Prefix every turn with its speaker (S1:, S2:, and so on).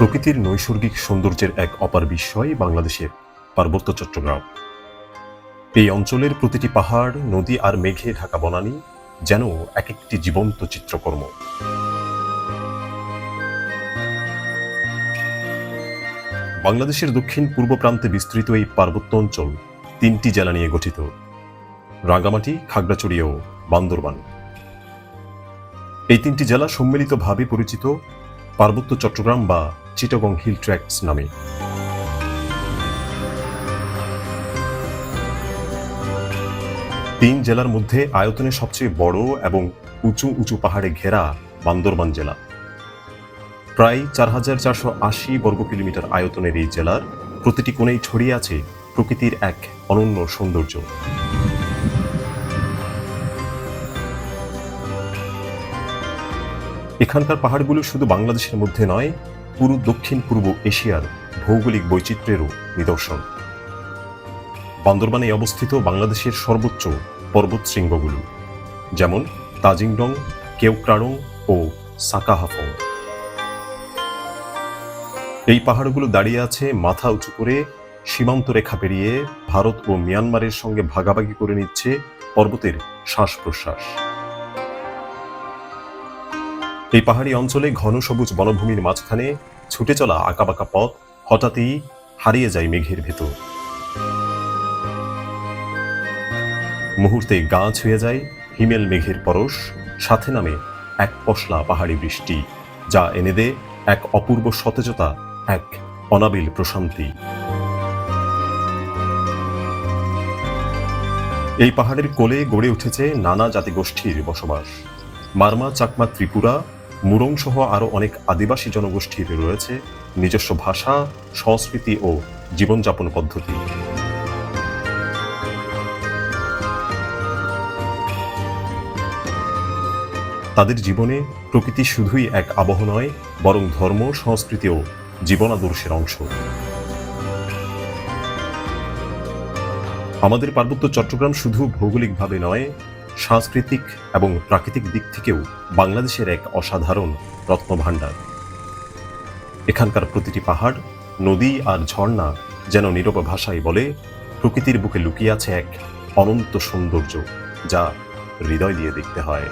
S1: প্রকৃতির নৈসর্গিক সৌন্দর্যের এক অপার বিস্ময় বাংলাদেশের পার্বত্য চট্টগ্রাম। এই অঞ্চলের প্রতিটি পাহাড়, নদী আর মেঘে ঢাকা বনানী যেন এক একটি জীবন্ত চিত্রকর্ম। বাংলাদেশের দক্ষিণ পূর্ব প্রান্তে বিস্তৃত এই পার্বত্য অঞ্চল তিনটি জেলা নিয়ে গঠিত। রাঙ্গামাটি, খাগড়াছড়ি ও বান্দরবান। এই তিনটি জেলা সম্মিলিতভাবে পরিচিত পার্বত্য চট্টগ্রাম বা চিটাগং হিল ট্র্যাক্টস নামে। তিন জেলার মধ্যে আয়তনে সবচেয়ে বড় এবং উঁচু উঁচু পাহাড়ে ঘেরা বান্দরবান জেলা। প্রায় চার হাজার চারশো আশি বর্গ কিলোমিটার আয়তনের এই জেলার প্রতিটি কোণেই ছড়িয়ে আছে প্রকৃতির এক অনন্য সৌন্দর্য। এখানকার পাহাড়গুলো শুধু বাংলাদেশের মধ্যে নয় পুরো দক্ষিণ পূর্ব এশিয়ার ভৌগোলিক বৈচিত্র্যেরও নিদর্শন। বান্দরবানে অবস্থিত বাংলাদেশের সর্বোচ্চ পর্বত শৃঙ্গগুলো, যেমন তাজিংডং, কেওক্রাডং ও সাকাহাফং। এই পাহাড়গুলো দাঁড়িয়ে আছে মাথা উঁচু করে, সীমান্ত রেখা পেরিয়ে ভারত ও মিয়ানমারের সঙ্গে ভাগাভাগি করে নিচ্ছে পর্বতের শ্বাস প্রশ্বাস এই পাহাড়ি অঞ্চলে ঘন সবুজ বনভূমির মাঝখানে ছুটে চলা আঁকাবাঁকা পথ হঠাৎই হারিয়ে যায় মেঘের ভেতর। মুহূর্তে গা ছুঁয়ে যায় হিমেল মেঘের পরশ, সাথে নামে এক পশলা পাহাড়ি বৃষ্টি, যা এনে দেয় এক অপূর্ব সতেজতা, এক অনাবিল প্রশান্তি। এই পাহাড়ের কোলে গড়ে উঠেছে নানা জাতিগোষ্ঠীর বসবাস। মারমা, চাকমা, ত্রিপুরা মুরং সহ আরও অনেক আদিবাসী জনগোষ্ঠীর রয়েছে, নিজস্ব ভাষা, সংস্কৃতি ও জীবনযাপন পদ্ধতি। তাদের জীবনে প্রকৃতি শুধুই এক আবহ নয়, বরং ধর্ম, সংস্কৃতি ও জীবনাদর্শের অংশ। আমাদের পার্বত্য চট্টগ্রাম শুধু ভৌগোলিকভাবে নয় সাংস্কৃতিক এবং প্রাকৃতিক দিক থেকেও বাংলাদেশের এক অসাধারণ রত্নভাণ্ডার। এখানকার প্রতিটি পাহাড়, নদী আর ঝর্ণা যেন নীরব ভাষায় বলে, প্রকৃতির বুকে লুকিয়ে আছে এক অনন্ত সৌন্দর্য, যা হৃদয় দিয়ে দেখতে হয়।